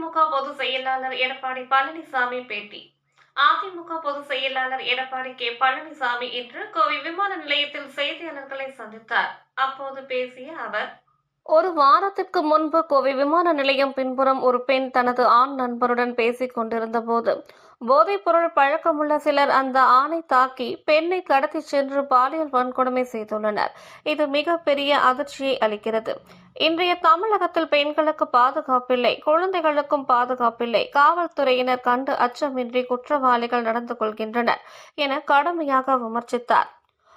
அதிமுக பொதுச் செயலாளர் எடப்பாடி பழனிசாமி பேட்டி. அதிமுக பொதுச் செயலாளர் எடப்பாடி கே. பழனிசாமி இன்று கோவை விமான நிலையத்தில் செய்தியாளர்களை சந்தித்தார். அப்போது பேசிய அவர் ஒரு வாரத்திற்கு முன்பு கோவை விமான நிலையம் பின்புறம் ஒரு பெண் தனது ஆண் நண்பருடன் பேசிக் கொண்டிருந்த போது போதைப்பொருள் பழக்கமுள்ள சிலர் அந்த ஆணை தாக்கி பெண்ணை கடத்திச் சென்று பாலியல் வன்கொடுமை செய்துள்ளனர். இது மிகப்பெரிய அதிர்ச்சியை அளிக்கிறது. இன்றைய தமிழகத்தில் பெண்களுக்கு பாதுகாப்பில்லை குழந்தைகளுக்கும் பாதுகாப்பில்லை. காவல்துறையினர் கண்டு அச்சமின்றி குற்றவாளிகள் நடந்து கொள்கின்றனர் என கடுமையாக விமர்சித்தார்.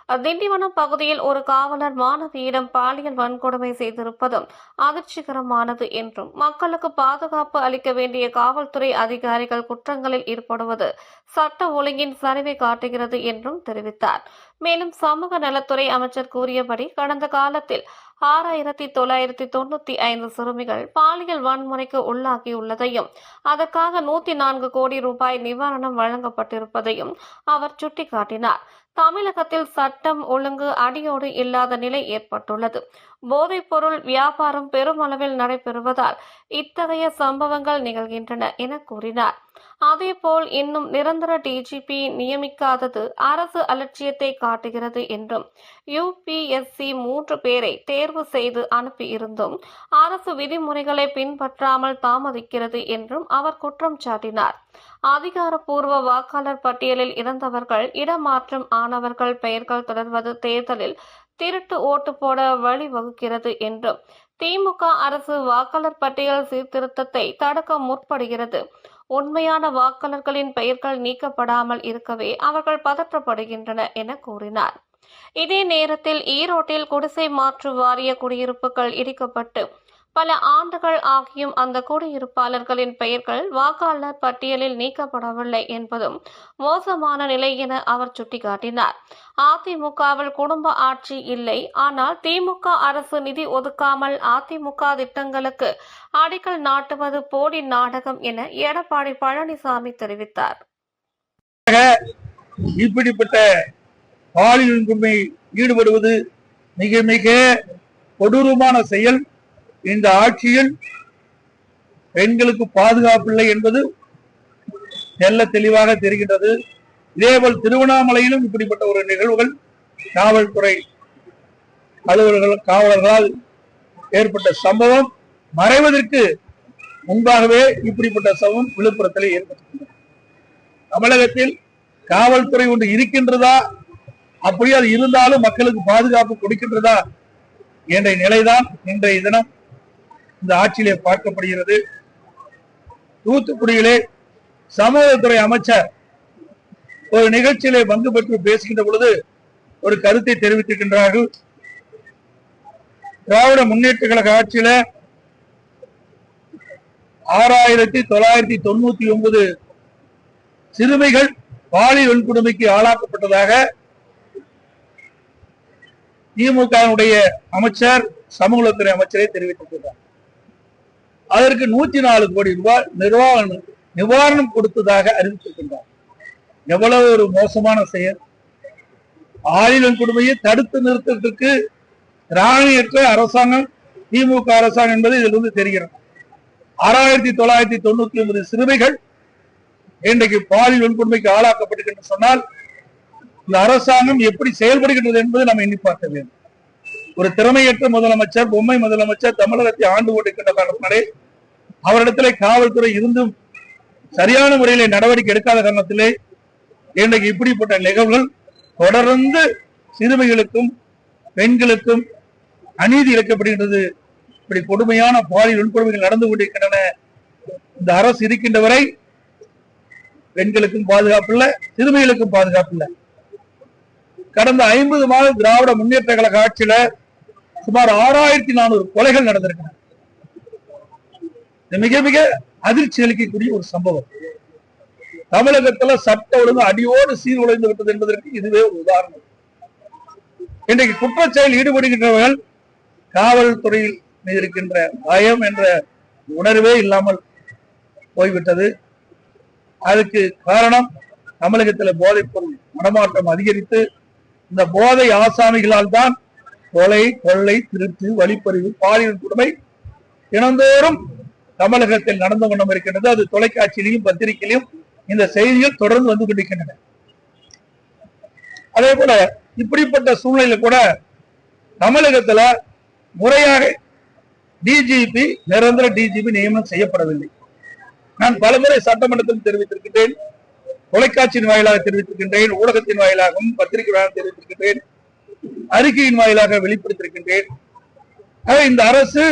திண்டிவனம் பகுதியில் ஒரு காவலர் மாணவியிடம் பாலியல் வன்கொடுமை செய்திருப்பதும் அதிர்ச்சிகரமானது என்றும் மக்களுக்கு பாதுகாப்பு அளிக்க வேண்டிய காவல்துறை அதிகாரிகள் குற்றங்களில் ஈடுபடுவது சட்ட ஒழுங்கின் சரிவை காட்டுகிறது என்றும் தெரிவித்தார். மேலும் சமூக நலத்துறை அமைச்சர் கூறியபடி கடந்த காலத்தில் ஆறாயிரத்தி தொள்ளாயிரத்தி தொண்ணூத்தி ஐந்து சிறுமிகள் பாலியல் வன்முறைக்கு உள்ளாகியுள்ளதையும் அதற்காக நூத்தி நான்கு கோடி ரூபாய் நிவாரணம் வழங்கப்பட்டிருப்பதையும் அவர் சுட்டிக்காட்டினார். தமிழகத்தில் சட்டம் ஒழுங்கு அடியோடு இல்லாத நிலை ஏற்பட்டுள்ளது. போதைப்பொருள் வியாபாரம் பெருமளவில் நடைபெறுவதால் இத்தகைய சம்பவங்கள் நிகழ்கின்றன என கூறினார். அதேபோல் இன்னும் நிரந்தர டிஜிபி நியமிக்காதது அரசு அலட்சியத்தை காட்டுகிறது என்றும் யுபிஎஸ்சி மூன்று பேரை தேர்வு செய்து அனுப்பியிருந்தும் அரசு விதிமுறைகளை பின்பற்றாமல் தாமதிக்கிறது என்றும் அவர் குற்றம் சாட்டினார். அதிகாரப்பூர்வ வாக்காளர் பட்டியலில் இருந்தவர்கள் இடமாற்றம் ஆனவர்கள் பெயர்கள் தொடர்வது தேர்தலில் திருட்டு ஓட்டு போட வழிவகுக்கிறது என்றும் திமுக அரசு வாக்காளர் பட்டியல் சீர்திருத்தத்தை தடுக்க முற்படுகிறது. உண்மையான வாக்காளர்களின் பெயர்கள் நீக்கப்படாமல் இருக்கவே அவர்கள் பதற்றப்படுகின்றன என கூறினார். இதே நேரத்தில் ஈரோட்டில் குடிசை மாற்று வாரிய குடியிருப்புகள் இடிக்கப்பட்டு பல ஆண்டுகள் ஆகியும் அந்த குடியிருப்பாளர்களின் பெயர்கள் வாக்காளர் பட்டியலில் நீக்கப்படவில்லை என்பதும் மோசமான நிலை என அவர் சுட்டிக்காட்டினார். அதிமுகவில் குடும்ப ஆட்சி இல்லை. ஆனால் திமுக அரசு நிதி ஒதுக்காமல் அதிமுக திட்டங்களுக்கு அடிக்கல் நாட்டுவது போடி நாடகம் என எடப்பாடி பழனிசாமி தெரிவித்தார். இப்படிப்பட்ட பாலியல் ஈடுபடுவது மிக மிக கொடூரமான செயல். இந்த ஆட்சியில் பெண்களுக்கு பாதுகாப்பில்லை என்பது தெல்ல தெளிவாக தெரிகின்றது. இதேபோல் திருவண்ணாமலையிலும் இப்படிப்பட்ட ஒரு நிகழ்வுகள் காவல்துறை அலுவலர்கள் காவலர்களால் ஏற்பட்ட சம்பவம் மறைவதற்கு முன்பாகவே இப்படிப்பட்ட சம்பவம் விழுப்புரத்தில் ஏற்பட்டிருக்கிறது. தமிழகத்தில் காவல்துறை ஒன்று இருக்கின்றதா? அப்படி அது இருந்தாலும் மக்களுக்கு பாதுகாப்பு கொடுக்கின்றதா? என்ற நிலைதான் இன்றைய தினம் இந்த ஆட்சியிலே பார்க்கப்படுகிறது. தூத்துக்குடியிலே சமூகத்துறை அமைச்சர் ஒரு நிகழ்ச்சியிலே பங்கு பெற்று பேசுகின்ற பொழுது ஒரு கருத்தை தெரிவித்திருக்கின்றார்கள். திராவிட முன்னேற்ற கழக ஆட்சியில ஆறாயிரத்தி தொள்ளாயிரத்தி தொண்ணூத்தி ஒன்பது சிறுமிகள் பாலியல் வன்கொடுமைக்கு ஆளாக்கப்பட்டதாக திமுகவுடைய அமைச்சர் சமூகத்துறை அமைச்சரை தெரிவித்திருக்கிறார். அதற்கு நூத்தி நாலு கோடி ரூபாய் நிர்வாகம் நிவாரணம் கொடுத்ததாக அறிவித்திருக்கின்றார். எவ்வளவு ஒரு மோசமான செயல். ஆயுள் கொடுமையை தடுத்து நிறுத்தத்திற்கு ராணியற்ற அரசாங்கம் திமுக அரசாங்கம் என்பது இதிலிருந்து தெரிகிறது. ஆறாயிரத்தி தொள்ளாயிரத்தி தொண்ணூத்தி ஒன்பது சிறுமிகள் இன்றைக்கு பாலியல் வன்கொடுமைக்கு ஆளாக்கப்பட்டிருக்கின்ற சொன்னால் இந்த அரசாங்கம் எப்படி செயல்படுகின்றது என்பதை நாம் எண்ணி பார்க்க வேண்டும். ஒரு திறமையற்ற முதலமைச்சர் பொம்மை முதலமைச்சர் தமிழகத்தை ஆண்டு கொண்டிருக்கின்ற காரணத்தினாலே அவரிடத்திலே காவல்துறை இருந்தும் சரியான முறையிலே நடவடிக்கை எடுக்காத காரணத்திலே இன்றைக்கு இப்படிப்பட்ட நிகழ்வுகள் தொடர்ந்து சிறுமிகளுக்கும் பெண்களுக்கும் அநீதி இழைக்கப்படுகின்றது. இப்படி கொடுமையான பாலியல் வன்கொடுமைகள் நடந்து கொண்டிருக்கின்றன. இந்த அரசு இருக்கின்ற வரை பெண்களுக்கும் பாதுகாப்பு இல்லை சிறுமிகளுக்கும் பாதுகாப்பு இல்லை. கடந்த ஐம்பது மாத திராவிட முன்னேற்ற கழக ஆட்சியில சுமார் ஆறாயிரத்தி நானூறு கொலைகள் நடந்திருக்கின்றன. மிக மிக அதிர்ச்சி அளிக்கக்கூடிய ஒரு சம்பவம். தமிழகத்துல சட்ட ஒழுங்கு அடியோடு சீர்குலைந்து விட்டது என்பதற்கு இதுவே ஒரு உதாரணம். இன்றைக்கு குற்றச்செயல் ஈடுபடுகின்றவர்கள் காவல்துறையில் மீது இருக்கின்ற பயம் என்ற உணர்வே இல்லாமல் போய்விட்டது. அதுக்கு காரணம் தமிழகத்தில் போதைப்பொருள் நடமாட்டம் அதிகரித்து இந்த போதை ஆசாமிகளால் தான் கொலை கொள்ளை திருட்டு வழிப்பறிவு பாலியல் கொடுமை தினந்தோறும் தமிழகத்தில் நடந்து கொண்டும் இருக்கின்றது அது தொலைக்காட்சியிலையும் பத்திரிகையிலும் இந்த செய்திகள் தொடர்ந்து வந்து கொண்டிருக்கின்றன. அதே போல இப்படிப்பட்ட சூழ்நிலையில கூட தமிழகத்துல முறையாக டிஜிபி நிரந்தர டிஜிபி நியமனம் செய்யப்படவில்லை. நான் பலமுறை சட்டமன்றத்தில் தெரிவித்திருக்கின்றேன் தொலைக்காட்சியின் வாயிலாக தெரிவித்திருக்கின்றேன் ஊடகத்தின் வாயிலாகவும் பத்திரிகை வாயிலாக தெரிவித்திருக்கின்றேன் அறிக்கையின் வாயிலாக வெளிப்படுத்தியிருக்கின்றேன். இந்த அரசு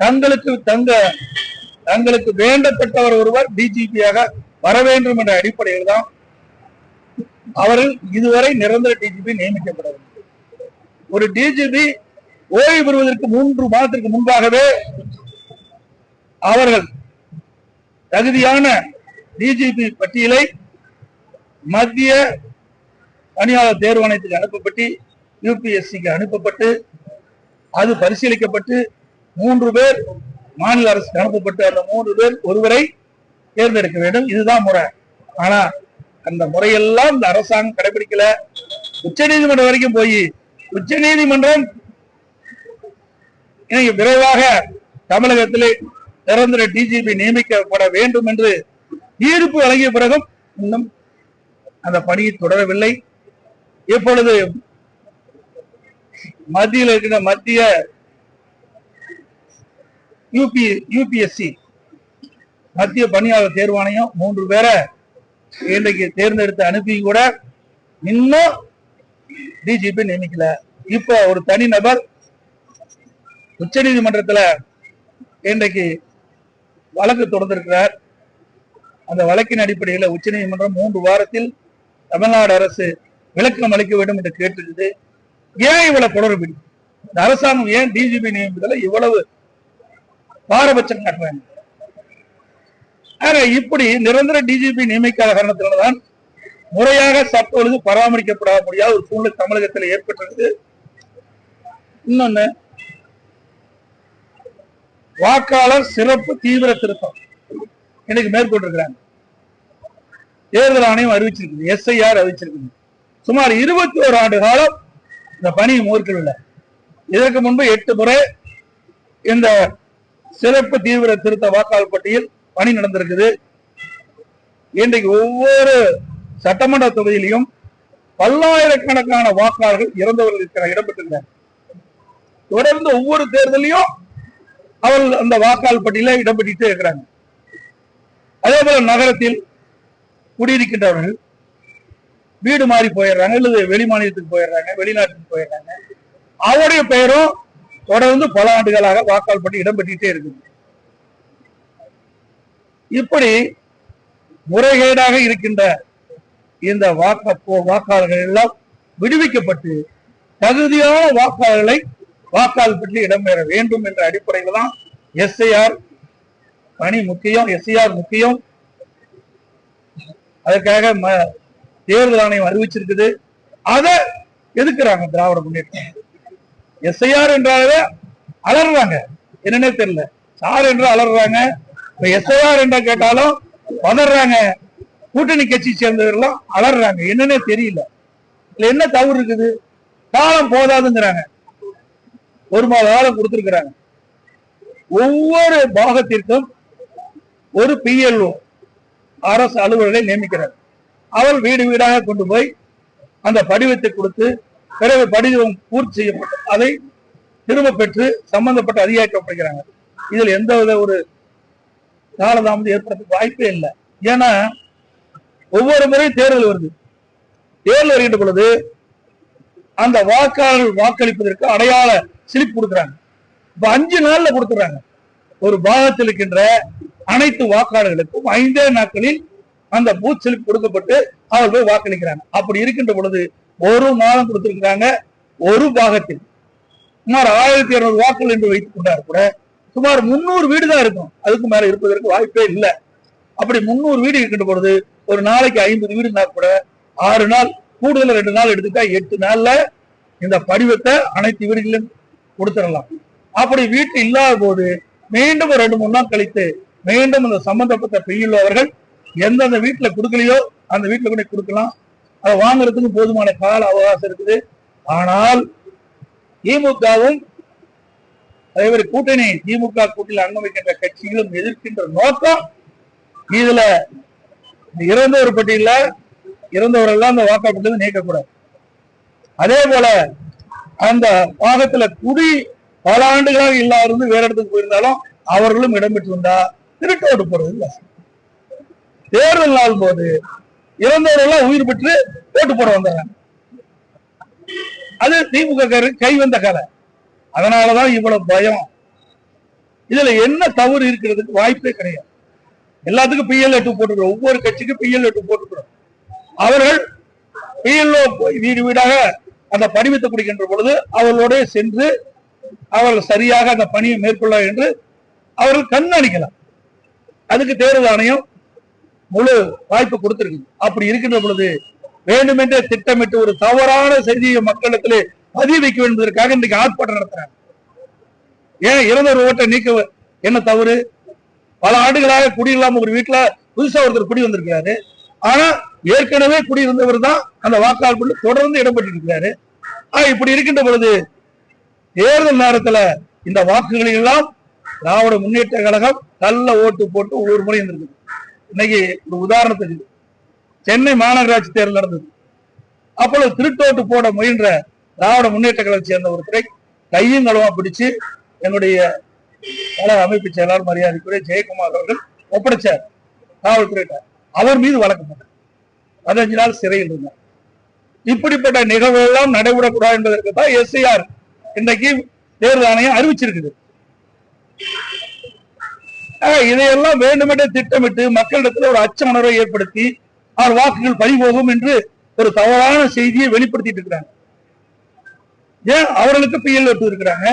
தங்களுக்கு தங்க தங்களுக்கு வேண்டப்பட்டவர் ஒருவர் டிஜிபியாக வர வேண்டும் என்ற அடிப்படையில் தான் அவர்கள் இதுவரை நிரந்தர டிஜிபி நியமிக்கப்படவில்லை. ஒரு டிஜிபி ஓய்வு பெறுவதற்கு மூன்று மாதத்திற்கு முன்பாகவே அவர்கள் தகுதியான டிஜிபி பட்டியலை மத்திய பணியாளர் தேர்வாணையத்துக்கு அனுப்பப்பட்டு யூபிஎஸ்சிக்கு அனுப்பப்பட்டு அது பரிசீலிக்கப்பட்டு மூன்று பேர் மாநில அரசுக்கு அனுப்பப்பட்டு அந்த மூன்று பேர் ஒருவரை தேர்ந்தெடுக்க வேண்டும். இதுதான் முறை. ஆனா அந்த முறையெல்லாம் இந்த அரசாங்கம் கடைபிடிக்கல உச்சநீதிமன்றம் வரைக்கும் போய் உச்ச நீதிமன்றம் விரைவாக தமிழகத்திலே நிரந்தர டிஜிபி நியமிக்கப்பட வேண்டும் என்று தீர்ப்பு வழங்கிய பிறகும் இன்னும் அந்த பணியை தொடரவில்லை. இப்பொழுது மத்தியில் இருக்கிற மத்திய யூபி யூபிஎஸ்சி மத்திய பணியாளர் தேர்வாணையம் மூன்று பேரை இன்றைக்கு தேர்ந்தெடுத்து அனுப்பி கூட இன்னும் டிஜிபி நியமிக்கல இப்ப ஒரு தனி நபர் உச்ச நீதிமன்றத்துல இன்றைக்கு வழக்கு தொடர்ந்திருக்கிறார். அந்த வழக்கின் அடிப்படையில் உச்சநீதிமன்றம் மூன்று வாரத்தில் தமிழ்நாடு அரசு விளக்கம் அளிக்க வேண்டும் என்று கேட்டிருக்குது. ஏன் இவ்வளவு குளறுபடி இந்த அரசாங்கம் ஏன் டிஜிபி நியமிப்பதில் இவ்வளவு பாரபட்சம் காட்டுறாங்க ஆக இப்படி நிரந்தர டிஜிபி நியமிக்காத காரணத்தினால்தான் முறையாக சட்ட ஒழுங்கு பராமரிக்கப்பட முடியாத ஒரு சூழ்நிலை தமிழகத்தில் ஏற்பட்டிருக்கு இன்னொன்னு வாக்காளர் சிறப்பு தீவிர திருத்தம். இன்னைக்கு மேற்கொண்டிருக்கிறாங்க. தேர்தல் ஆணையம் அறிவிச்சிருக்குது எஸ்ஐஆர் அறிவிச்சிருக்குது. சுமார் இருபத்தி ஓரு ஆண்டு காலம் இந்த பணி மூர்க்கவில்லை. இதற்கு முன்பு எட்டு முறை இந்த சிறப்பு தீவிர திருத்த வாக்காளர் பட்டியல் பணி நடந்திருக்குது. இன்றைக்கு ஒவ்வொரு சட்டமன்ற தொகுதியிலையும் பல்லாயிரக்கணக்கான வாக்காளர்கள் இறந்தவர்கள் இருக்கிற இடம்பெற்றிருக்கிறார் தொடர்ந்து ஒவ்வொரு தேர்தலையும் அவர்கள் அந்த வாக்காளர் பட்டியல இடம்பெற்றிட்டே இருக்கிறாங்க. அதே போல நகரத்தில் குடியிருக்கின்றவர்கள் வீடு மாறி போயிடுறாங்க அல்லது வெளிமாநிலத்துக்கு போயிடுறாங்க வெளிநாட்டுக்கு போயிடுறாங்க. அவருடைய பெயரும் தொடர்ந்து பல ஆண்டுகளாக வாக்கால் பண்ணி இடம்பெற்றிட்டே இருக்குது. இப்படி முறைகேடாக இருக்கின்ற இந்த வாக்க போ- வாக்காளர்கள் எல்லாம் விடுவிக்கப்பட்டு தகுதியான வாக்காளர்களை வாக்காளர் பற்றி இடம்பெற வேண்டும் என்ற அடிப்படையில் தான் எஸ்ஐஆர் பணி முக்கியம் எஸ்ஐஆர் முக்கியம். அதற்காக ம- தேர்தல் ஆணையம் அறிவிச்சிருக்குது. அதை எதுக்குறாங்க திராவிட முன்னேற்றம் எஸ்ஐஆர் என்றாலே அலறாங்க என்னன்னே தெரியல. சார் என்று அலறாங்க இப்ப எஸ்ஐஆர் என்றா கேட்டாலும் வளர்றாங்க கூட்டணி கட்சி சேர்ந்தவர்களும் அலறாங்க என்னன்னே தெரியல. இதுல என்ன தவறு இருக்குது? காலம் போதாதுங்கிறாங்க. ஒரு மாத காலம் கொடுத்திருக்கிறாங்க. ஒவ்வொரு பாகத்திற்கும் ஒரு பிஎல்ஓ அரசு அலுவலரை நியமிக்கிறார். அவர் வீடு வீடாக கொண்டு போய் அந்த படிவத்தை கொடுத்து பிறகு படிவம் பூர்த்தி செய்யப்பட்டு அதை திரும்ப பெற்று சம்பந்தப்பட்ட அதிகாரிக்கப்படுகிறாங்க இதில் எந்த வித ஒரு காலதாமதம் ஏற்படுறதுக்கு வாய்ப்பே இல்லை. ஏன்னா ஒவ்வொரு முறையும் தேர்தல் வருது. தேர்தல் வருகின்ற பொழுது அந்த வாக்காளர்கள் வாக்களிப்பதற்கு அடையாள ஸ்லிப் கொடுக்குறாங்க. இப்ப அஞ்சு நாள்ல கொடுத்துறாங்க. ஒரு பாகத்தில் இருக்கின்ற அனைத்து வாக்காளர்களுக்கும் ஐந்தே நாட்களில் அந்த பூத் கொடுக்கப்பட்டு அவர்கள் போய் வாக்களிக்கிறாங்க. அப்படி இருக்கின்ற பொழுது ஒரு மாதம் கொடுத்திருக்கிறாங்க ஒரு பாகத்தில். சுமார் ஆயிரத்தி இருநூறு வாக்குகள் என்று வைத்துக் கொண்டார் கூட சுமார் முன்னூறு வீடு தான் இருக்கும். அதுக்கு மேல இருப்பதற்கு வாய்ப்பே இல்லை. அப்படி முன்னூறு வீடு இருக்கின்ற பொழுது ஒரு நாளைக்கு ஐம்பது வீடுனா கூட ஆறு நாள் கூடுதல் ரெண்டு நாள் எடுத்துட்டா எட்டு நாள்ல இந்த படிவத்தை அனைத்து வீடுகளிலும் கொடுத்துடலாம். அப்படி வீட்டு இல்லாத போது மீண்டும் ஒரு ரெண்டு மூணு நாள் கழித்து மீண்டும் இந்த சம்பந்தப்பட்ட பெய்யுள்ளவர்கள் எந்தெந்த வீட்டுல கொடுக்கலையோ அந்த வீட்டுல கூட கொடுக்கலாம். அதை வாங்குறதுக்கு போதுமான கால அவகாசம் இருக்குது. ஆனால் திமுகவும் அதே மாதிரி கூட்டணி திமுக கூட்டணியில் அங்கம் வைக்கின்ற கட்சிகளும் எதிர்க்கின்ற நோக்கம் இதுல. இறந்தவர் பட்டியல இறந்தவரெல்லாம் அந்த வாக்காளர்கள் நீக்கக்கூடாது. அதே போல அந்த பாகத்துல குடி பல ஆண்டுகளாக இல்லாத வேற இடத்துக்கு போயிருந்தாலும் அவர்களும் இடம்பெற்றிருந்தா ஓட்டு போறது இல்ல. தேர்தல் நாள் போது இறந்தவர்கள் எல்லாம் உயிர் பெற்று ஓட்டு போட வந்தாங்க. அது திமுக கை வந்த கதை. அதனாலதான் இவ்வளவு பயம். இதுல என்ன தவறு இருக்கிறதுக்கு வாய்ப்பே கிடையாது. எல்லாத்துக்கும் பிஎல் எட்டு போட்டுக்கிறோம். ஒவ்வொரு கட்சிக்கும் பிஎல் எட்டு போட்டுக்கிறோம். அவர்கள் பிஎல்ஓ வீடு வீடாக அந்த படிவத்தை குடிக்கின்ற பொழுது அவர்களோட சென்று அவர்கள் சரியாக அந்த பணியை மேற்கொள்ள என்று அவர்கள் கண்காணிக்கலாம். அதுக்கு தேர்தல் ஆணையம் முழு வாய்ப்பு கொடுத்திருக்கு அப்படி இருக்கின்ற பொழுது வேண்டுமென்றே திட்டமிட்டு ஒரு தவறான செய்தியை மக்களிடத்திலே பதிய வைக்க வேண்டும் என்பதற்காக இன்றைக்கு ஆர்ப்பாட்டம் நடத்துறாங்க. ஏன் இறந்தவர் ஓட்டை நீக்க என்ன தவறு? பல ஆண்டுகளாக குடியில்லாம ஒரு வீட்டுல புதுசா ஒருத்தர் குடி வந்திருக்கிறாரு. ஆனா ஏற்கனவே குடியிருந்தவர் தான் அந்த வாக்காளர் தொடர்ந்து இடம்பெற்று இருக்கிறாரு ஆனா இப்படி இருக்கின்ற பொழுது தேர்தல் நேரத்துல இந்த வாக்குகளை எல்லாம் திராவிட முன்னேற்ற கழகம் நல்ல ஓட்டு போட்டு ஒவ்வொரு முறை இருந்திருக்கு இன்னைக்கு ஒரு உதாரணத்துக்கு சென்னை மாநகராட்சி தேர்தல் நடந்தது. அப்பொழுது திருட்டோட்டு போட முயன்ற திராவிட முன்னேற்ற கழகத்தை சேர்ந்த ஒருத்தரை கையும் களவா பிடிச்சு என்னுடைய கழக அமைப்பு செயலாளர் மரியாதைக்குரிய ஜெயக்குமார் அவர்கள் ஒப்படைச்சார். காவல்துறையிட்ட அவர் மீது வழக்கு போட்டார். பதினஞ்சு நாள் சிறையில் இருந்தார். இப்படிப்பட்ட நிகழ்வு எல்லாம் நடைபெறக்கூடாது என்பதற்கு தான் எஸ்ஐஆர் இன்றைக்கு தேர்தல் ஆணையம் அறிவிச்சிருக்குது. இதையெல்லாம் வேண்டுமென்றே திட்டமிட்டு மக்களிடத்தில் ஒரு அச்ச உணர்வை ஏற்படுத்தி அவர் வாக்குகள் பறிபோகும் என்று ஒரு தவறான செய்தியை வெளிப்படுத்திட்டு இருக்கிறாங்க. ஏன்? அவர்களுக்கு பிஎல் எட்டு இருக்கிறாங்க.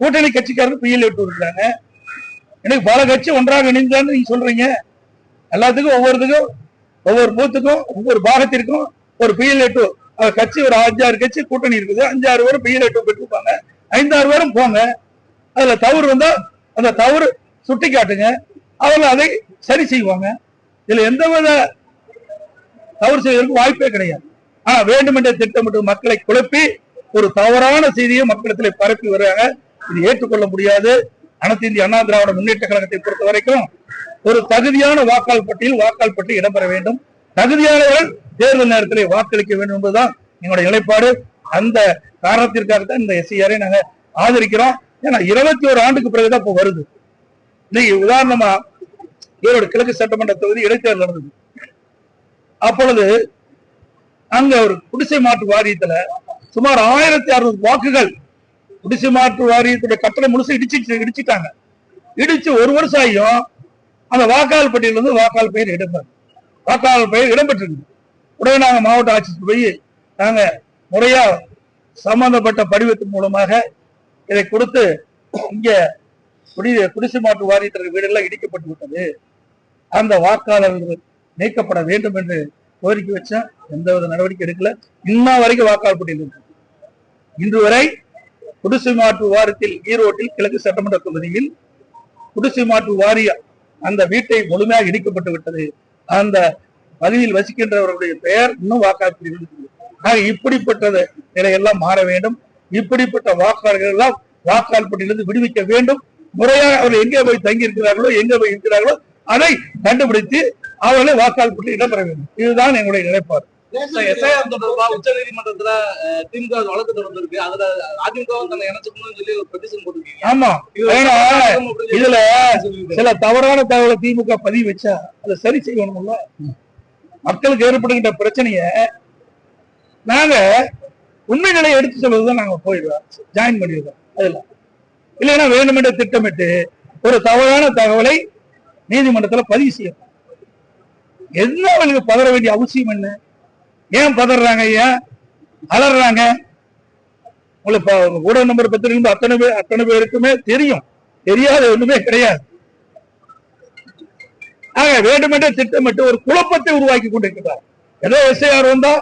கூட்டணி கட்சிக்காரருக்கு பிஎல் எட்டு இருக்கிறாங்க. எனக்கு பல கட்சி ஒன்றாக இணைந்தான்னு நீங்க சொல்றீங்க. எல்லாத்துக்கும் ஒவ்வொருத்துக்கும் ஒவ்வொரு பூத்துக்கும் ஒவ்வொரு பாகத்திற்கும் ஒரு பிஎல் எட்டு கட்சி ஒரு அஞ்சாறு கட்சி கூட்டணி இருக்குது. அஞ்சாறு பேரும் பிஎல் எட்டு பெற்றிருப்பாங்க ஐந்தாறு பேரும் போங்க. அதுல தவறு வந்தா அந்த தவறு சுட்டி காட்டுங்க அவர்கள் அதை சரி செய்வாங்க. இதுல எந்த வித தவறு செய்வதற்கு வாய்ப்பே கிடையாது. ஆனா வேண்டுமென்றே திட்டமிட்டு மக்களை குழப்பி ஒரு தவறான செய்தியை மக்களிடத்தில் பரப்பி வருவாங்க இது ஏற்றுக்கொள்ள முடியாது. அனைத்து இந்திய அண்ணா திராவிட முன்னேற்ற கழகத்தை பொறுத்த வரைக்கும் ஒரு தகுதியான வாக்காளர் பட்டியல் வாக்காளர் பட்டியல் இடம்பெற வேண்டும். தகுதியானவர்கள் தேர்தல் நேரத்திலே வாக்களிக்க வேண்டும் என்பதுதான் எங்களுடைய நிலைப்பாடு. அந்த காரணத்திற்காக தான் இந்த எஸ்ஐஆரை நாங்க ஆதரிக்கிறோம். ஏன்னா இருபத்தி ஒரு ஆண்டுக்கு பிறகுதான் இப்போ வருது. இன்னைக்கு உதாரணமா ஈரோடு கிழக்கு சட்டமன்ற தொகுதி இடைத்தேர்தல் நடந்தது. அப்பொழுது அங்க ஒரு குடிசை மாற்று வாரியத்துல சுமார் ஆயிரத்தி அறுநூறு வாக்குகள் குடிசை மாற்று வாரியத்துடைய கட்டணம் முழுசு இடிச்சு இடிச்சிட்டாங்க. இடிச்சு ஒரு வருஷம் ஆகியும் அந்த வாக்காளர் பட்டியல இருந்து வாக்காளர் பெயர் இடம்பெற வாக்காளர் பெயர் இடம்பெற்றிருக்கு உடனே நாங்க மாவட்ட ஆட்சிக்கு போய் நாங்க முறையா சம்பந்தப்பட்ட படிவத்தின் மூலமாக இதை கொடுத்து இங்க குடி குடிசை மாற்று வாரியத்திற்கு வீடெல்லாம் இடிக்கப்பட்டு விட்டது. அந்த வாக்காளர்கள் நீக்கப்பட வேண்டும் என்று கோரிக்கை வச்சேன் எந்தவித நடவடிக்கை எடுக்கல. இன்ன வரைக்கும் வாக்காளர் பட்டியல் இன்று வரை குடிசை மாற்று வாரியத்தில் ஈரோட்டில் கிழக்கு சட்டமன்ற தொகுதியில் குடிசை மாற்று வாரிய அந்த வீட்டை முழுமையாக இடிக்கப்பட்டு விட்டது. அந்த பகுதியில் வசிக்கின்றவர்களுடைய பெயர் இன்னும் வாக்காளர் பட்டியலில் ஆக இப்படிப்பட்ட நிலையெல்லாம் மாற வேண்டும். இப்படிப்பட்ட வாக்காளர்கள் எல்லாம் வாக்காளர் பட்டியலிருந்து விடுவிக்க வேண்டும். முறையாக அவர்கள் எங்கே போய் தங்கி இருக்கிறார்களோ எங்க போய் இருக்கிறார்களோ அதை கண்டுபிடித்து அவர்களை வாக்காளர் பட்டியலில் இடம்பெற வேண்டும். இதுதான் எங்களுடைய நிலைப்பாடு. எஸ்ஐஆர் தொடர்பா உச்ச நீதிமன்றத்துல திமுக வழக்கு தொடர்ந்து இருக்கு அதுல அதிமுகவும் தன்னை இணைச்சுக்கணும்னு சொல்லி ஒரு பெட்டிஷன் போட்டிருக்கீங்க. ஆமா. இதுல. சில தவறான தகவலை திமுக பதிவு வச்சா அதை சரி செய்யணும்ல? மக்களுக்கு ஏற்படுகின்ற பிரச்சனைய நாங்க உண்மை நிலையை எடுத்து சொல்றதுதான் நாங்க போயிடுவோம் ஜாயின் பண்ணிடுவோம் அதுல. இல்லைன்னா வேண்டுமென்ற திட்டமிட்டு ஒரு தவறான தகவலை நீதிமன்றத்துல பதிவு செய்யணும். என்ன அவங்களுக்கு பதற வேண்டிய அவசியம் என்ன? ஏன் பதறாங்க ஏன் அலறாங்க? உங்களுக்கு ஊடக நம்பர் பத்திரிக்கை அத்தனை பேர் அத்தனை பேருக்குமே தெரியும். தெரியாத ஒண்ணுமே கிடையாது. ஆக வேண்டுமென்றே திட்டமிட்டு ஒரு குழப்பத்தை உருவாக்கி கொண்டிருக்கிறார். ஏதோ எஸ்ஐஆர் வந்தா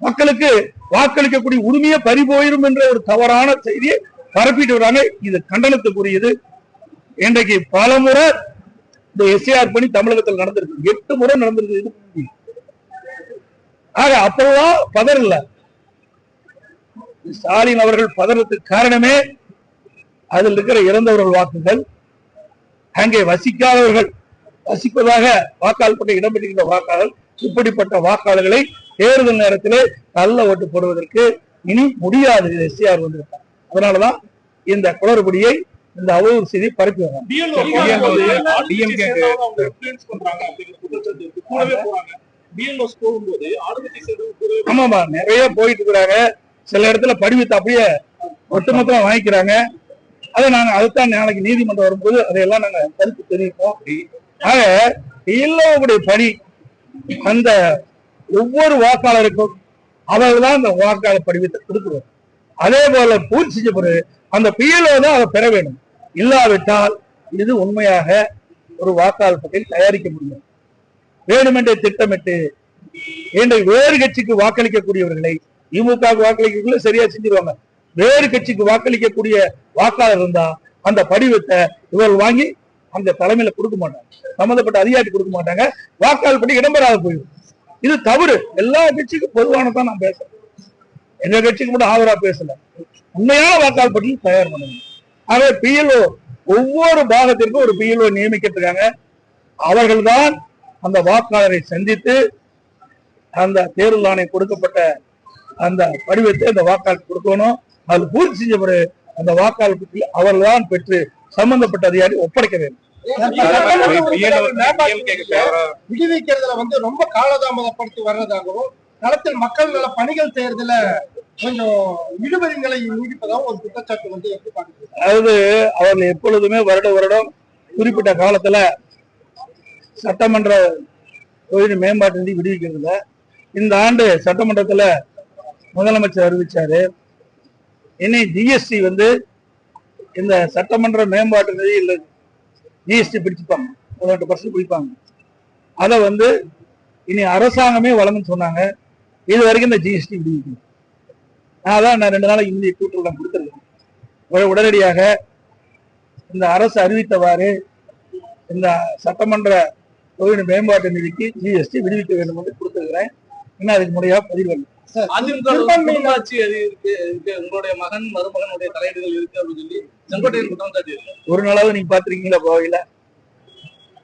மக்களுக்கு வாக்களிக்கக்கூடிய உரிமையை பறிபோயிரும் என்ற ஒரு தவறான செய்தியை பரப்பிட்டு வராங்க இது கண்டனத்துக்குரியது. இன்றைக்கு பல முறை இந்த எஸ்ஏஆர் பணி தமிழகத்தில் நடந்திருக்கு. எட்டு முறை நடந்திருக்கு ஆக அப்பெல்லாம் பதறல ஸ்டாலின் அவர்கள் பதறதுக்கு காரணமே அதில் இருக்கிற இறந்தவர்கள் வாக்குகள். அங்கே வசிக்காதவர்கள் வசிப்பதாக வாக்காளர் பட்ட இடம்பெற்றிருக்கிற வாக்காளர் இப்படிப்பட்ட வாக்காளர்களை தேர்தல் நேரத்திலே நல்ல ஓட்டு போடுவதற்கு இனி முடியாது. எஸ்ஆர் வந்திருக்காங்க அதனாலதான் இந்த குளறுபடியை இந்த அவதூறு செய்தி பரப்பி வராங்க ஆமாமா நிறைய போயிட்டு இருக்கிறாங்க. சில இடத்துல படிவத்தை அப்படியே ஒட்டுமொத்தமா வாங்கிக்கிறாங்க. அதை நாங்க அதுதான் நாளைக்கு நீதிமன்றம் வரும்போது அதையெல்லாம் நாங்க கருத்து தெரிவிப்போம். ஆக இல்லவுடைய பணி அந்த ஒவ்வொரு வாக்காளருக்கும் அவர்கள் தான் அந்த வாக்காளர் படிவத்தை கொடுக்குறோம் அதே போல பூர்த்தி செஞ்ச பிறகு அந்த பிஎல்ஓ தான் அதை பெற வேண்டும். இல்லாவிட்டால் இது உண்மையாக ஒரு வாக்காளர் பட்டியல் தயாரிக்க முடியும் வேணுமென்றே திட்டமிட்டு இன்றைக்கு வேறு கட்சிக்கு வாக்களிக்கக்கூடியவர்களை திமுக வாக்களிக்கக்குள்ள சரியா செஞ்சிருவாங்க. வேறு கட்சிக்கு வாக்களிக்கக்கூடிய வாக்காளர் இருந்தா அந்த படிவத்தை இவர் வாங்கி அந்த தலைமையில கொடுக்க மாட்டாங்க. சம்பந்தப்பட்ட அதிகாரி கொடுக்க மாட்டாங்க. வாக்காளர் படி இடம்பெறாத போயிடும். இது தவறு. எல்லா கட்சிக்கும் பொதுவானதான் நான் பேசுறேன். எங்க கட்சிக்கு மட்டும் ஆதரவா பேசல. உண்மையான வாக்காளர் பட்டியல் தயார் பண்ணணும். ஆகவே பிஎல்ஓ ஒவ்வொரு பாகத்திற்கும் ஒரு பிஎல்ஓ நியமிக்கிறதுக்காங்க அவர்கள்தான் அந்த வாக்காளரை சந்தித்து அந்த தேர்தல் ஆணையம் கொடுக்கப்பட்ட அந்த படிவத்தை அந்த வாக்காளர் கொடுக்கணும். அது பூர்த்தி செஞ்ச பிறகு அந்த வாக்காளர் பட்டியல் அவர்கள்தான் பெற்று சம்பந்தப்பட்ட அதிகாரி ஒப்படைக்க வேண்டும். விடுவிக்கிறதுல வந்து ரொம்ப காலதாமதப்படுத்தி வர்றதாகவும் களத்தில் மக்கள் நல பணிகள் செய்யறதுல கொஞ்சம் இழுபறிகளை நீடிப்பதாக ஒரு குற்றச்சாட்டு வந்து எப்படி அதாவது அவர்கள் எப்பொழுதுமே வருட வருடம் குறிப்பிட்ட காலத்துல சட்டமன்ற தொழில் மேம்பாட்டு நிதி விடுவிக்கிறதுல இந்த ஆண்டு சட்டமன்றத்துல முதலமைச்சர் அறிவிச்சாரு. இனி ஜிஎஸ்டி வந்து இந்த சட்டமன்ற மேம்பாட்டு நிதி இல்லை ஜிஎஸ்டி பிடிச்சுப்பாங்க. பதினெட்டு பர்சன்ட் பிடிப்பாங்க. அதை வந்து இனி அரசாங்கமே வழங்குன்னு சொன்னாங்க. இது வரைக்கும் இந்த ஜிஎஸ்டி விடுவிக்கணும் அதான் நான் ரெண்டு நாளைக்கு இந்திய கூட்டுறவு நான் கொடுத்துருக்கேன். உட- உடனடியாக இந்த அரசு அறிவித்தவாறு இந்த சட்டமன்ற தொகுதி மேம்பாட்டு நிதிக்கு ஜிஎஸ்டி விடுவிக்க வேண்டும் என்று கொடுத்திருக்கிறேன். இன்னும் அதுக்கு முறையாக பதிவு பண்ணல. அதிமுக ல குடும்ப ஆட்சி அது இருக்கு இருக்கு. உங்களுடைய மகன் மருமகனுடைய தலையீடுகள் இருக்கு அப்படின்னு சொல்லி செங்கோட்டையன் குற்றம் சாட்டி ஒரு நாளாவது நீங்க பாத்திருக்கீங்களா கோவையில?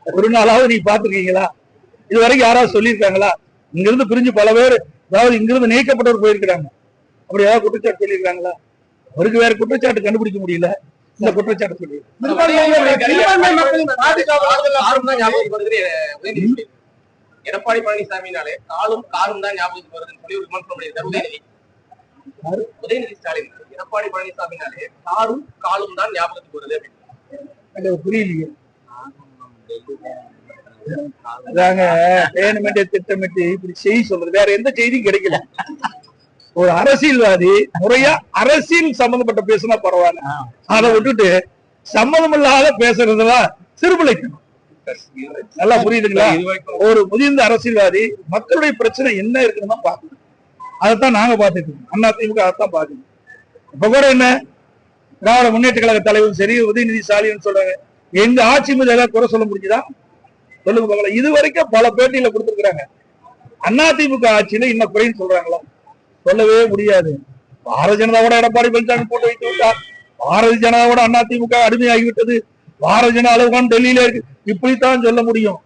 ஒரு நாளாவது நீங்க பாத்திருக்கீங்களா இது வரைக்கும் யாராவது சொல்லியிருக்காங்களா? இங்க இருந்து பிரிஞ்சு பல பேர் அதாவது இங்கிருந்து நீக்கப்பட்டவர் போயிருக்கிறாங்க. அப்படி ஏதாவது குற்றச்சாட்டு சொல்லியிருக்காங்களா? அவருக்கு வேற குற்றச்சாட்டு கண்டுபிடிக்க முடியல. இந்த குற்றச்சாட்டு சொல்லி. எடப்பாடி பழனிசாமினாலே காலும் காரும் தான் ஞாபகத்துக்கு வருதுன்னு சொல்லி ஒரு விமர்சனம் பண்ணியிருக்காரு உதயநிதி? உதயநிதி ஸ்டாலின் எடப்பாடி பழனிசாமினாலே காரும் காலும் தான் ஞாபகத்துக்கு வருது அப்படின்னு. புரியலையே. அதாங்க வேணுமென்றே திட்டமிட்டு இப்படி செய்தி சொல்றது. வேற எந்த செய்தியும் கிடைக்கல. ஒரு அரசியல்வாதி முறையா அரசியல் சம்பந்தப்பட்ட பேசினா பரவாயில்ல. அதை விட்டுட்டு சம்மதம் இல்லாத பேசுறதுலாம் சிறுபிழைக்கணும் நல்லா புரியுதுங்களா? ஒரு முதிர்ந்த அரசியல்வாதி மக்களுடைய பிரச்சனை என்ன இருக்குன்னு தான் பார்க்கணும். அதைத்தான் நாங்க பார்த்துட்டு இருக்கோம். அதிமுக அதைத்தான் பார்க்கணும். இப்ப கூட என்ன? திராவிட முன்னேற்ற கழக தலைவரும் சரி உதயநிதி ஸ்டாலின் சொல்றாங்க. எங்க ஆட்சி மீது ஏதாவது குறை சொல்ல முடிஞ்சுதா? சொல்லுங்க பார்க்கலாம் இது வரைக்கும் பல பேட்டியில கொடுத்துருக்காங்க அதிமுக ஆட்சியில இன்னும் குறைன்னு சொல்றாங்களா? சொல்லவே முடியாது. பாரதிய ஜனதாவோட எடப்பாடி பழனிசாமி போட்டு வைத்து விட்டார். பாரதிய ஜனதாவோட அதிமுக அடிமையாகிவிட்டது. பாரதிய ஜனதா அளவுக்கு டெல்லியில இருக்கு. இப்படித்தான் சொல்ல முடியும்.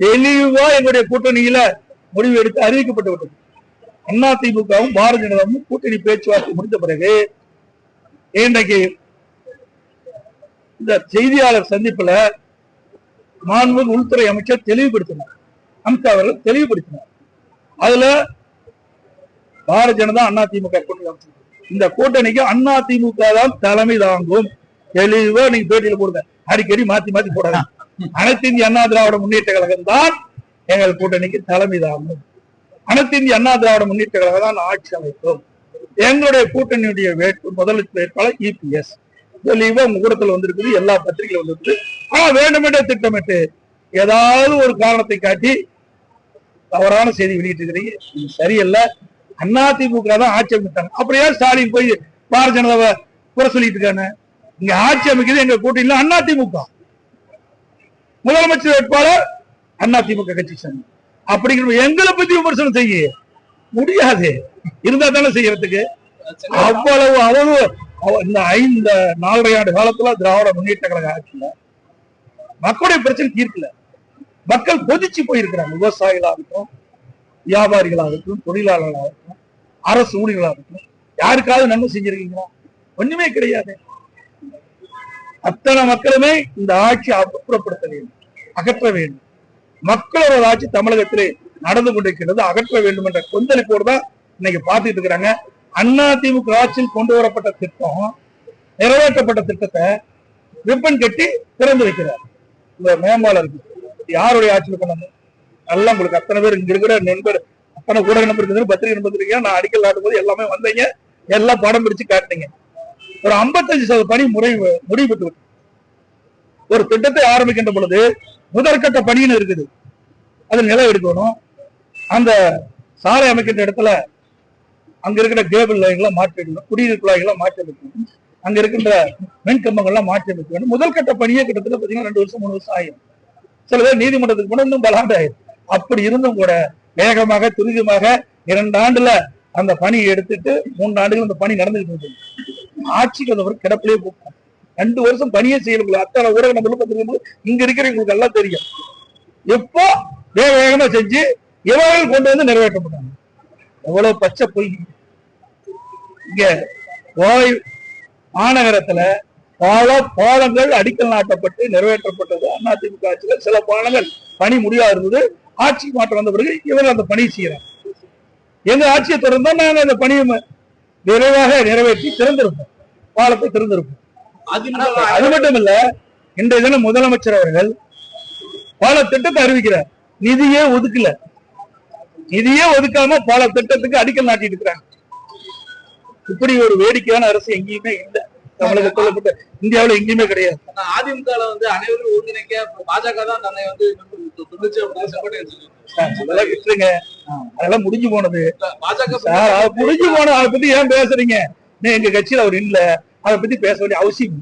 தெளிவா எங்களுடைய கூட்டணியில முடிவு எடுத்து அறிவிக்கப்பட்டு விட்டது. அதிமுகவும் பாரதிய ஜனதாவும் கூட்டணி பேச்சுவார்த்தை முடிந்த பிறகு இன்றைக்கு இந்த செய்தியாளர் சந்திப்புல மாண்புமிகு உள்துறை அமைச்சர் தெளிவுபடுத்தினார். அமித்ஷா அவர்கள் தெளிவுபடுத்தினார். அதுல பாரதிய ஜனதா அண்ணா திமுக கூட்டணி இந்த கூட்டணிக்கு அண்ணா திமுக தான் தலைமை தாங்கும். தெளிவா நீங்க பேட்டியில போடுங்க. அடிக்கடி மாத்தி மாத்தி போடாத அனைத்து இந்திய அண்ணா திராவிட முன்னேற்ற கழகம் தான் எங்கள் கூட்டணிக்கு தலைமை தாங்கும். அனைத்து இந்திய அண்ணா திராவிட முன்னேற்ற கழகம் தான் ஆட்சி அமைக்கும். எங்களுடைய கூட்டணியுடைய வேட்பு முதல் வேட்பாளர் இபிஎஸ் தெளிவா உங்க வந்திருக்குது எல்லா பத்திரிகையிலும் வந்திருக்கு ஆனா வேண்டுமென்றே திட்டமிட்டு ஏதாவது ஒரு காரணத்தை காட்டி தவறான செய்தி வெளியிட்டு இருக்கிறீங்க இது சரியல்ல. அதிமுக தான் ஆட்சி அமைத்தாங்க அப்படியா ஸ்டாலின் போய் பாரதிய ஜனதாவை குறை சொல்லிட்டு இருக்கானு இங்க ஆட்சி அமைக்கிறது எங்க கூட்டணியில அதிமுக முதலமைச்சர் வேட்பாளர் அதிமுக கட்சி சார்ந்த. அப்படிங்கிற எங்களை பத்தி விமர்சனம் செய்ய. முடியாது. இருந்தா தானே செய்யறதுக்கு. அவ்வளவு அவ்வளவு இந்த ஐந்து நாலரை ஆண்டு காலத்துல திராவிட முன்னேற்ற கழக ஆட்சியில மக்களுடைய பிரச்சனை தீர்க்கல. மக்கள் கொதிச்சு போயிருக்கிறாங்க. விவசாயிகளாகட்டும் வியாபாரிகளாகட்டும் தொழிலாளர்களாகட்டும் அரசு ஊழியர்களாகட்டும். யாருக்காவது நன்மை செஞ்சிருக்கீங்களா? ஒண்ணுமே கிடையாது. அத்தனை மக்களுமே இந்த ஆட்சி அப்புறப்படுத்த வேண்டும் அகற்ற வேண்டும். மக்களோட ஆட்சி தமிழகத்திலே நடந்து கொண்டிருக்கிறது அகற்ற வேண்டும் என்ற கொந்தளிப்போடு தான் இன்னைக்கு பார்த்துட்டு இருக்கிறாங்க. அண்ணா திமுக ஆட்சியில் கொண்டு வரப்பட்ட திட்டம் நிறைவேற்றப்பட்ட திட்டத்தை ரிப்பன் கட்டி திறந்து வைக்கிறார். இந்த மேம்பாலருக்கு. யாருடைய ஆட்சியில் கொண்டு நல்லா உங்களுக்கு அத்தனை பேர் இங்க இருக்கிற நண்பர் அத்தனை கூட நம்பர் இருக்குது பத்திரிகை நம்பர் இருக்கீங்க நான் அடிக்கல் நாட்டும் போது எல்லாமே வந்தீங்க. எல்லாம் படம் பிடிச்சு காட்டினீங்க. ஒரு 55% சதவீத பணி முறை முடிவு பெற்று ஒரு திட்டத்தை ஆரம்பிக்கின்ற பொழுது முதற்கட்ட பணின்னு இருக்குது. அது நிலம் எடுக்கணும் அந்த சாலை அமைக்கின்ற இடத்துல அங்க இருக்கிற கேபிள் லைன்லாம் மாற்றி எடுக்கணும். குடிநீர் குழாய்கள்லாம் மாற்றி எடுக்கணும். அங்க இருக்கின்ற மின்கம்பங்கள்லாம் மாற்றி எடுக்க வேண்டும் முதல் கட்ட பணியே கிட்டத்தட்ட பாத்தீங்கன்னா ரெண்டு வருஷம் மூணு வருஷம் ஆகும் சில பேர் நீதிமன்றத்துக்கு கூட இன்னும் பல ஆயிடும் அப்படி இருந்தும் கூட வேகமாக துரிதமாக இரண்டு ஆண்டுல அந்த பணியை எடுத்துட்டு மூன்று ஆண்டுகள் அந்த பணி நடந்துகிட்டு இருந்தது. ஆட்சிக்கு ஒரு கிடப்பிலே போகும் ரெண்டு வருஷம் பணியே செய்யல அத்தனை ஊடக நம்மளும் பார்த்துருக்கும் இங்க இருக்கிறவங்களுக்கு எல்லாம் தெரியும். எப்போ வேக வேகமா செஞ்சு இவர்கள் கொண்டு வந்து நிறைவேற்றப்பட்டாங்க. எவ்வளவு பச்சை பொய் இங்க கோவை மாநகரத்துல பல பாலங்கள் அடிக்கல் நாட்டப்பட்டு நிறைவேற்றப்பட்டது. அதிமுக ஆட்சியில சில பாலங்கள் பணி முடியாது இருந்தது. ஆட்சி மாற்றம் வந்த பிறகு இவர்கள் அந்த பணி செய்யறாங்க. எங்க ஆட்சியை தொடர்ந்தா நாங்க அந்த பணியை விரைவாக நிறைவேற்றி திறந்திருப்போம். பாலத்தை திறந்திருப்போம். அது மட்டும் இல்ல இன்றைய தினம் முதலமைச்சர் அவர்கள் பல திட்டத்தை அறிவிக்கிறார். நிதியே ஒதுக்கல. நிதியே ஒதுக்காம பல திட்டத்துக்கு அடிக்கல் நாட்டிட்டு இருக்கிறாங்க இப்படி ஒரு வேடிக்கையான அரசு எங்கேயுமே இல்ல. தமிழகத்துல இந்தியாவுல எங்கேயுமே கிடையாது. ஆனா அதிமுகல வந்து அனைவரும் ஒருங்கிணைக்க பாஜக தான் தன்னை வந்து. அதெல்லாம் விட்டுருங்க. அதெல்லாம் முடிஞ்சு போனது. பாஜக முடிஞ்சு போனது அதை பத்தி ஏன் பேசுறீங்க? நீ எங்க கட்சியில அவர் இல்ல. அதை பத்தி பேச வேண்டிய அவசியம்.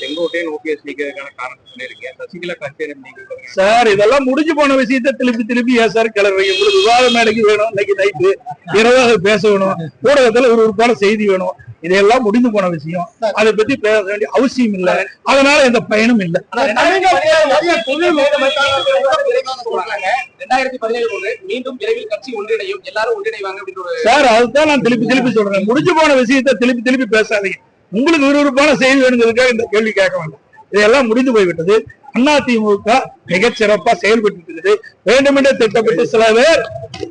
செங்கோட்டையன் ஓபிஎஸ் நீக்கிறதுக்கான காரணத்தை சொல்லியிருக்கீங்க. சசிகலா கட்சியை நீங்க சார் இதெல்லாம் முடிஞ்சு போன விஷயத்த திருப்பி திருப்பி ஏன் சார் கிளறீங்க உங்களுக்கு விவாத மேடைக்கு வேணும் இன்னைக்கு நைட்டு இரவு அதை பேச வேணும். ஊடகத்துல ஒரு உறுப்பான செய்தி வேணும். இதெல்லாம் முடிஞ்சு போன விஷயம். அதை பத்தி பேச வேண்டிய அவசியம் இல்ல. அதனால எந்த பயனும் இல்ல. மீண்டும் விரைவில் கட்சி ஒன்றிணையும். எல்லாரும் ஒன்றிணைவாங்க சார் அதுதான் நான் திருப்பி திருப்பி சொல்றேன். முடிஞ்சு போன விஷயத்த திருப்பி திருப்பி பேசாதீங்க. உங்களுக்கு விறுவிறுப்பான செய்தி வேணுங்கிறதுக்காக இந்த கேள்வி கேட்க வேண்டாம். இதெல்லாம் முடிந்து போய்விட்டது. அதிமுக மிகச் சிறப்பா செயல்பட்டு இருக்குது வேண்டுமென்றே திட்டமிட்டு சில பேர்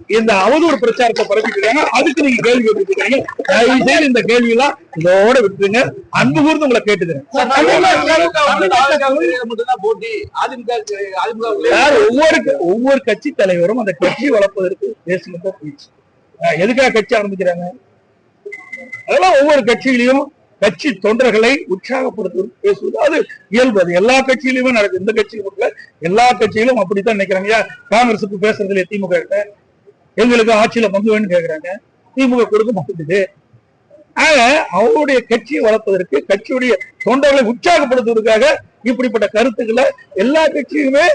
இந்த அவதூறு பிரச்சாரத்தை பரப்பிட்டு இருக்காங்க அதுக்கு நீங்க கேள்வி கேட்டுட்டு இருக்காங்க தயவு செய்து இந்த கேள்வி எல்லாம் இதோட விட்டுருங்க. அன்பு கூர்ந்து உங்களை கேட்டுக்கிறேன். ஒவ்வொரு ஒவ்வொரு கட்சி தலைவரும் அந்த கட்சியை வளர்ப்பதற்கு பேசுகின்ற பேச்சு அஹ் எதுக்காக கட்சி ஆரம்பிக்கிறாங்க? அதெல்லாம் ஒவ்வொரு கட்சியிலையும் கட்சி தொண்டர்களை உற்சாகப்படுத்துவது பேசுவது அது இயல்பு அது எல்லா கட்சியிலுமே நடக்குது இந்த கட்சியிலும் மட்டும் எல்லா கட்சியிலும் அப்படித்தான் நினைக்கிறாங்க ஏன் காங்கிரஸுக்கு பேசுறதுல திமுக கிட்ட எங்களுக்கு ஆட்சியில பங்கு வேணும்னு கேக்குறாங்க திமுக கொடுக்க மாட்டேங்குது ஆக அவருடைய கட்சியை வளர்ப்பதற்கு கட்சியுடைய தொண்டர்களை உற்சாகப்படுத்துவதற்காக இப்படிப்பட்ட கருத்துக்களை எல்லா கட்சியுமே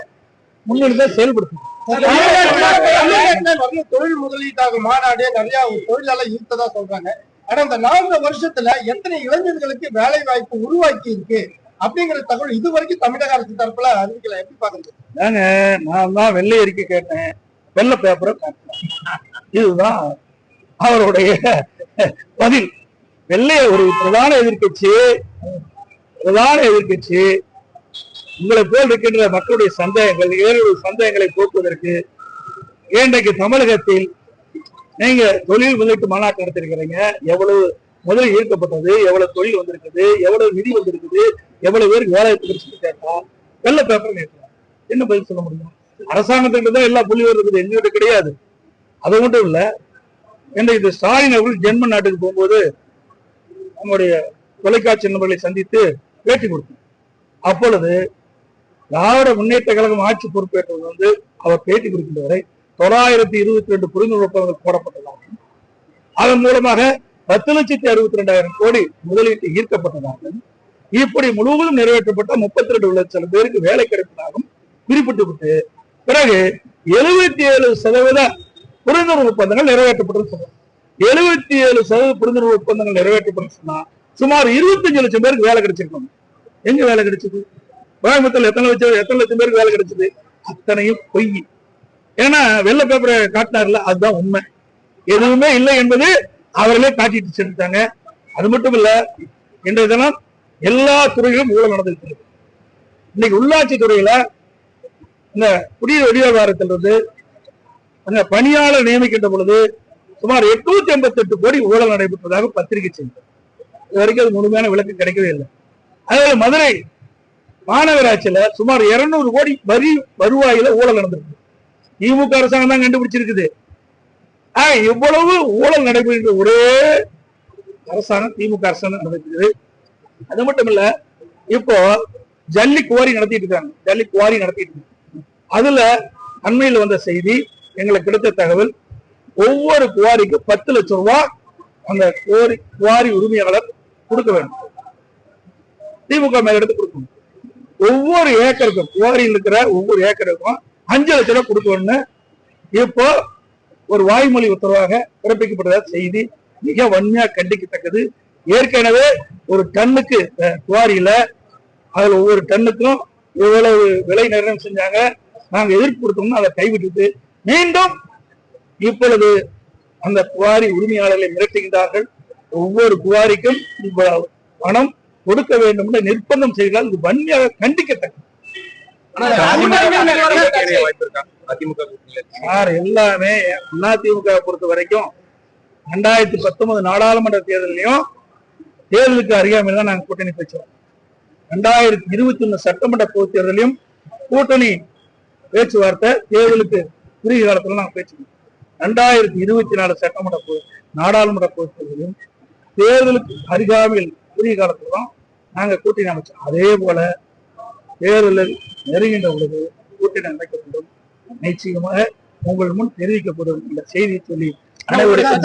முன்னிருந்து செயல்படுத்தும் நிறைய தொழில் முதலீட்டாக மாநாடு நிறைய தொழிலாளர் ஈர்த்ததா சொல்றாங்க ஆனா இந்த நான்கு வருஷத்துல எத்தனை இளைஞர்களுக்கு வேலை வாய்ப்பு உருவாக்கி இருக்கு அப்படிங்கிற தகவல் இது வரைக்கும் தமிழக அரசு தரப்புல அறிவிக்கல. எப்படி பாக்குறது நாங்க நான் தான் வெள்ளை அறிக்கை கேட்டேன். வெள்ள பேப்பரை இதுதான் அவருடைய பதில். வெள்ளை ஒரு பிரதான எதிர்க்கட்சி. பிரதான எதிர்க்கட்சி. உங்களை போல் இருக்கின்ற மக்களுடைய சந்தேகங்கள் ஏழு சந்தேகங்களை போக்குவதற்கு இன்றைக்கு தமிழகத்தில் நீங்க தொழில் முதலீட்டு மாநாட்டு நடத்திருக்கிறீங்க. எவ்வளவு முதல் ஈர்க்கப்பட்டது எவ்வளவு தொழில் வந்திருக்குது எவ்வளவு நிதி வந்திருக்குது எவ்வளவு பேருக்கு வேலை கிடைச்சிட்டு கேட்டா வெள்ள பேப்பர் கேட்கலாம் என்ன பதில் சொல்ல முடியும்? அரசாங்கத்திட்ட தான் எல்லா புள்ளி இருக்குது எங்ககிட்ட கிடையாது. அது மட்டும் இல்ல இன்றைக்கு இந்த ஸ்டாலின் அவர்கள் ஜென்மன் நாட்டுக்கு போகும்போது நம்முடைய தொலைக்காட்சி நண்பர்களை சந்தித்து பேட்டி கொடுத்தார். அப்பொழுது திராவிட முன்னேற்ற கழகம் ஆட்சி பொறுப்பேற்றது வந்து அவர் பேட்டி கொடுக்கின்ற வரை தொள்ளாயிரத்தி இருபத்தி ரெண்டு புரிந்துணர்வு ஒப்பந்தங்கள் போடப்பட்டதாகவும் அதன் மூலமாக பத்து லட்சத்தி அறுபத்தி ரெண்டாயிரம் கோடி முதலீட்டு ஈர்க்கப்பட்டதாகவும் இப்படி முழுவதும் நிறைவேற்றப்பட்ட முப்பத்தி ரெண்டு லட்சம் பேருக்கு வேலை கிடைப்பதாகவும் குறிப்பிட்டு விட்டு பிறகு எழுபத்தி ஏழு சதவீத புரிந்துணர்வு ஒப்பந்தங்கள் நிறைவேற்றப்பட்டது சொல்றாங்க. எழுபத்தி ஏழு சதவீத புரிந்துணர்வு ஒப்பந்தங்கள் நிறைவேற்றப்பட்டுச்சுன்னா சுமார் இருபத்தஞ்சு லட்சம் பேருக்கு வேலை கிடைச்சிருக்கும். எங்க வேலை கிடைச்சது? கோயம்புத்தூர்ல எத்தனை லட்சம் எத்தனை லட்சம் பேருக்கு வேலை கிடைச்சது? அத்தனையும் பொய். ஏன்னா வெள்ள பேப்பரை காட்டினார்ல அதுதான் உண்மை. எதுவுமே இல்லை என்பது அவர்களே காட்டிட்டு சென்றுட்டாங்க அது மட்டும் இல்ல இன்றைய தினம் எல்லா துறையிலும் ஊழல் நடந்திருக்கிறது. இன்னைக்கு உள்ளாட்சி துறையில இந்த குடிநீர் வெளிவிவகாரத்திலிருந்து அந்த பணியாளர் நியமிக்கின்ற பொழுது சுமார் எட்நூத்தி எண்பத்தி எட்டு கோடி ஊழல் நடைபெற்றதாக பத்திரிகை செய்தி இது வரைக்கும் அது முழுமையான விளக்கம் கிடைக்கவே இல்லை. அதே மதுரை மாநகராட்சியில சுமார் 200 கோடி வரி வருவாயில ஊழல் நடந்திருக்கு. திமுக அரசாங்கம் தான் கண்டுபிடிச்சிருக்குது. இவ்வளவு ஊழல் நடைபெறுகின்ற ஒரே அரசாங்கம் திமுக அரசாங்கம் நடந்திருக்குது அது மட்டும் இல்ல இப்போ ஜல்லி குவாரி நடத்திட்டு இருக்காங்க. ஜல்லி குவாரி நடத்திட்டு இருக்காங்க அதுல அண்மையில் வந்த செய்தி எங்களுக்கு கிடைத்த தகவல் ஒவ்வொரு குவாரிக்கு பத்து லட்சம் ரூபாய் அந்த குவாரி குவாரி உரிமையாளர் கொடுக்க வேண்டும். திமுக மேல எடுத்து கொடுக்கணும். ஒவ்வொரு ஏக்கருக்கும் குவாரியில் இருக்கிற ஒவ்வொரு ஏக்கருக்கும் அஞ்சு லட்சம் ரூபாய் கொடுக்கணும்னு இப்போ ஒரு வாய்மொழி உத்தரவாக பிறப்பிக்கப்பட்டதா செய்தி மிக வன்மையா கண்டிக்கத்தக்கது. ஏற்கனவே ஒரு டன்னுக்கு குவாரியில அதுல ஒவ்வொரு டன்னுக்கும் எவ்வளவு விலை நிர்ணயம் செஞ்சாங்க நாங்க எதிர்ப்பு கொடுத்தோம்னா அதை கைவிட்டுட்டு மீண்டும் இப்பொழுது அந்த குவாரி உரிமையாளர்களை மிரட்டுகின்றார்கள். ஒவ்வொரு குவாரிக்கும் இவ்வளவு பணம் கொடுக்க வேண்டும் என்று நிர்பந்தம் செய்தால் இது வன்மையாக கண்டிக்கத்தக்கது வாய்ப்பு இருக்கா அதிமுக கூட்டணியில சார் எல்லாமே அதிமுக பொறுத்த வரைக்கும் ரெண்டாயிரத்தி பத்தொன்பது நாடாளுமன்ற தேர்தலையும் தேர்தலுக்கு அறியாமல் தான் நாங்க கூட்டணி பேச்சோம் ரெண்டாயிரத்தி இருபத்தி ஒண்ணு சட்டமன்ற பொதுத் தேர்தலையும் கூட்டணி பேச்சுவார்த்தை தேர்தலுக்கு குறுகிய காலத்துல நாங்க பேச்சுக்கோம் ரெண்டாயிரத்தி இருபத்தி நாலு சட்டமன்ற பொது நாடாளுமன்ற பொதுத் தேர்தலையும் தேர்தலுக்கு அருகாமையில் குறுகிய காலத்துல தான் நாங்க கூட்டணி அமைச்சோம். அதே போல தேர்தலில் நெருங்கின்ற பொழுது கூட்டணி அமைக்கப்படும் நிச்சயமாக உங்கள் முன் தெரிவிக்கப்படும் இந்த செய்தியை சொல்லி அனைவருக்கும்.